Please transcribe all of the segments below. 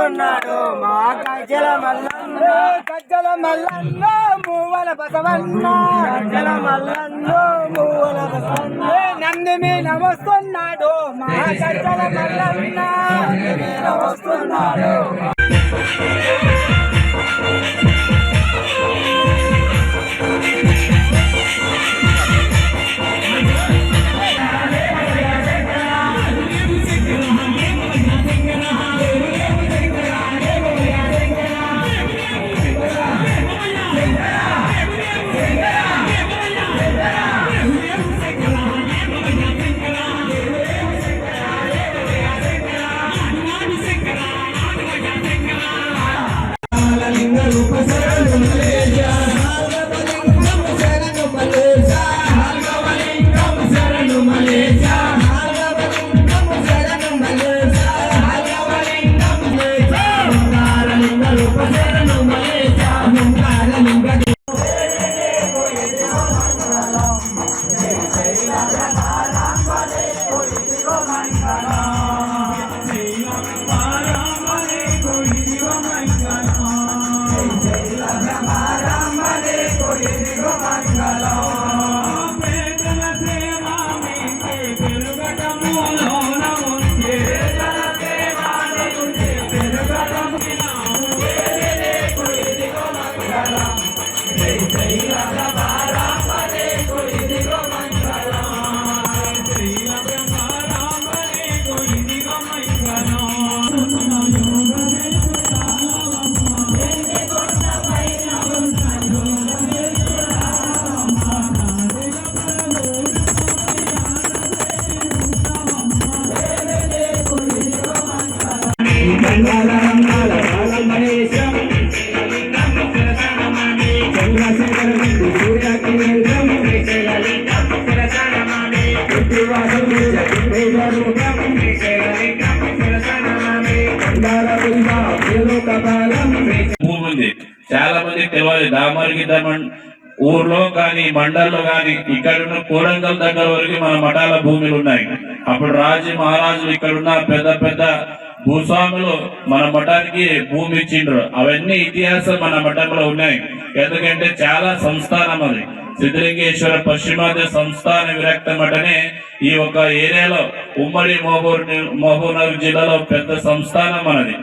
వస్తున్నాడు మా గజ్జల మల్లన్న. గజ్జల మల్లన్న మూవల బసవన్న. గజ్జల మల్లన్న మూవల బసవన్న. నంది మీద వస్తున్నాడు మా గజ్జల మల్లన్న. నంది మీద చాలా మంది తెలియాలి దామరిగిద్ద ఊర్లో కానీ మండల్లో కానీ ఇక్కడ ఉన్న కోరంగల్ దగ్గర వరకు మన మఠాల భూములు ఉన్నాయి. అప్పుడు రాజు మహారాజులు ఇక్కడ ఉన్న పెద్ద పెద్ద భూస్వాములు మన మఠానికి భూమి ఇచ్చిండ్రు. అవన్నీ ఇతిహాసం మన మఠంలో ఉన్నాయి. ఎందుకంటే చాలా సంస్థానం అది. సిద్ధలింగేశ్వర పశ్చిమాద్య సంస్థాన విరక్త ఈ ఒక ఏరియాలో ఉమ్మడి మహబూర్ మహబూబ్నగర్ జిల్లాలో పెద్ద సంస్థానం మనది.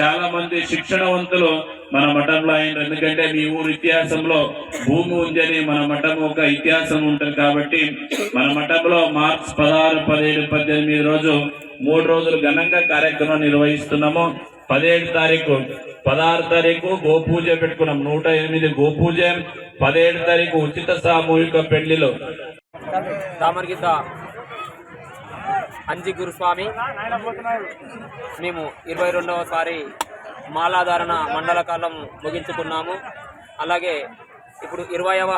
చాలా మంది శిక్షణవంతులు మన మఠంలో అయిన ఎందుకంటే మీ ఊరు ఇతిహాసంలో భూమి ఉందని మన మఠం ఒక ఇతిహాసం ఉంటుంది కాబట్టి మన మఠంలో మార్చ్ పదహారు పదిహేడు పద్దెనిమిది రోజు మూడు రోజులు ఘనంగా కార్యక్రమం నిర్వహిస్తున్నాము. పదిహేడు తారీఖు పదహారు తారీఖు గోపూజ పెట్టుకున్నాం. నూట ఎనిమిది గోపూజ పదిహేడు తారీఖు ఉచిత సామూహిక పెళ్ళిలో. దామర్గిద్ద అంజి గురుస్వామి మేము ఇరవై రెండవసారి మాలాధారణ మండల కాలం ముగించుకున్నాము. అలాగే ఇప్పుడు ఇరవైవ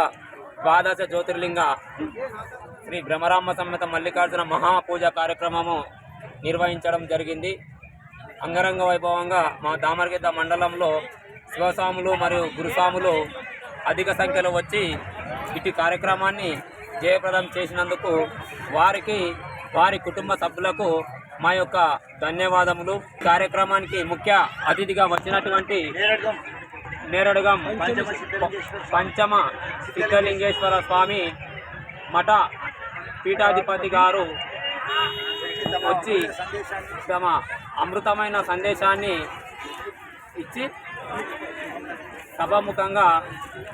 ద్వాదశ జ్యోతిర్లింగ శ్రీ బ్రహ్మరామ సమేత మల్లికార్జున మహాపూజ కార్యక్రమము నిర్వహించడం జరిగింది. అంగరంగ వైభవంగా మా దామరగిద్ద మండలంలో శివస్వాములు మరియు గురుస్వాములు అధిక సంఖ్యలో వచ్చి ఇటు కార్యక్రమాన్ని జయప్రదం చేసినందుకు వారికి వారి కుటుంబ సభ్యులకు మా యొక్క ధన్యవాదములు. కార్యక్రమానికి ముఖ్య అతిథిగా వచ్చినటువంటి నేరడుగం పంచమ సిద్ధలింగేశ్వర స్వామి మఠ పీఠాధిపతి గారు వచ్చి తమ అమృతమైన సందేశాన్ని ఇచ్చి సభాముఖంగా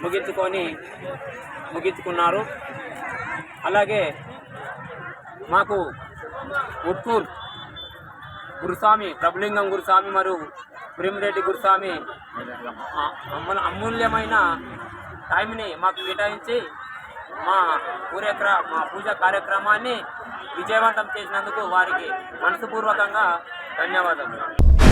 ముగించుకొని ముగించుకున్నారు. అలాగే మాకు ఉట్కూర్ గురుస్వామి ప్రభులింగం గురుస్వామి మరియు ప్రేమిరెడ్డి గురుస్వామి అమ్మ- అమూల్యమైన టైంని మాకు కేటాయించి మా పూర్యక్ర మా పూజ కార్యక్రమాన్ని విజయవంతం చేసినందుకు వారికి మనసుపూర్వకంగా ధన్యవాదాలు